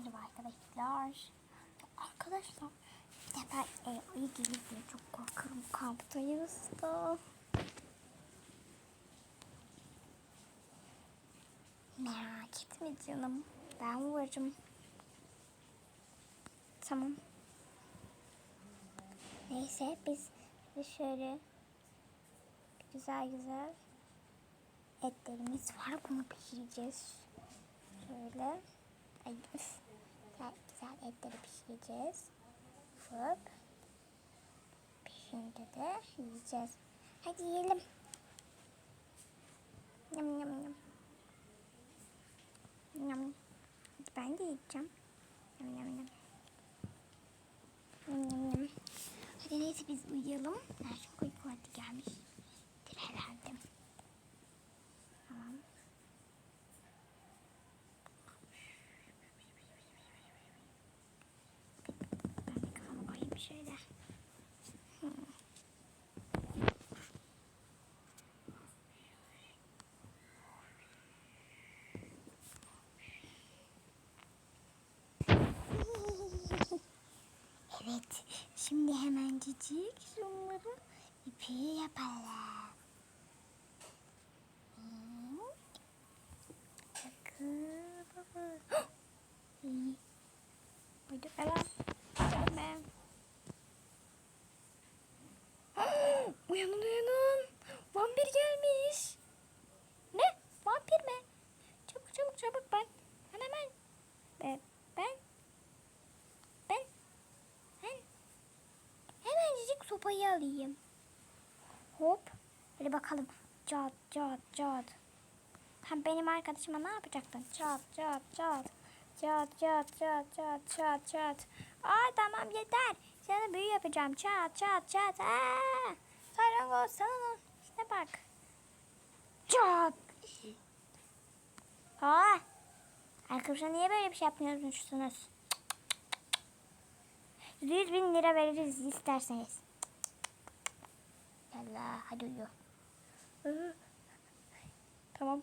Merhaba arkadaşlar. Arkadaşlar bir de ben e, ayı gelir çok korkarım kamptayız da. Merak etme canım. Ben varım. Tamam. Neyse biz şöyle güzel güzel etlerimiz var. Bunu pişireceğiz. Şöyle. Üf. Güzel, güzel etleri pişireceğiz. Hop. Pişince de yiyeceğiz. Hadi yiyelim. Yum yum. Yum. Hadi ben de yiyeceğim. Yum yum yum. Yum yum yum. Hadi neyse biz uyuyalım. Evet, şimdi hemencik şunları ipi yapalım. Bakın. Buydu falan. Ben. uyanın uyanın. Vampir gelmiş. Ne? Vampir mi? Çabuk çabuk çabuk ben. Ben hemen. Ben. Ben. Ben. Ben. Hemencik sopayı alayım. Hop. Hadi bakalım. Cat cat cat. Hem benim arkadaşıma ne yapacaktın? Çat çat çat. Çat çat çat çat çat çat. Ay tamam yeter. Sana büyü yapacağım. Çat çat çat. Aa! Sarangoz sana. İşte bak. Çat. Aa! Arkadaşlar niye böyle bir şey yapmıyorsunuz? Yüz bin lira veririz isterseniz. Yallah hadi uyu. Tamam.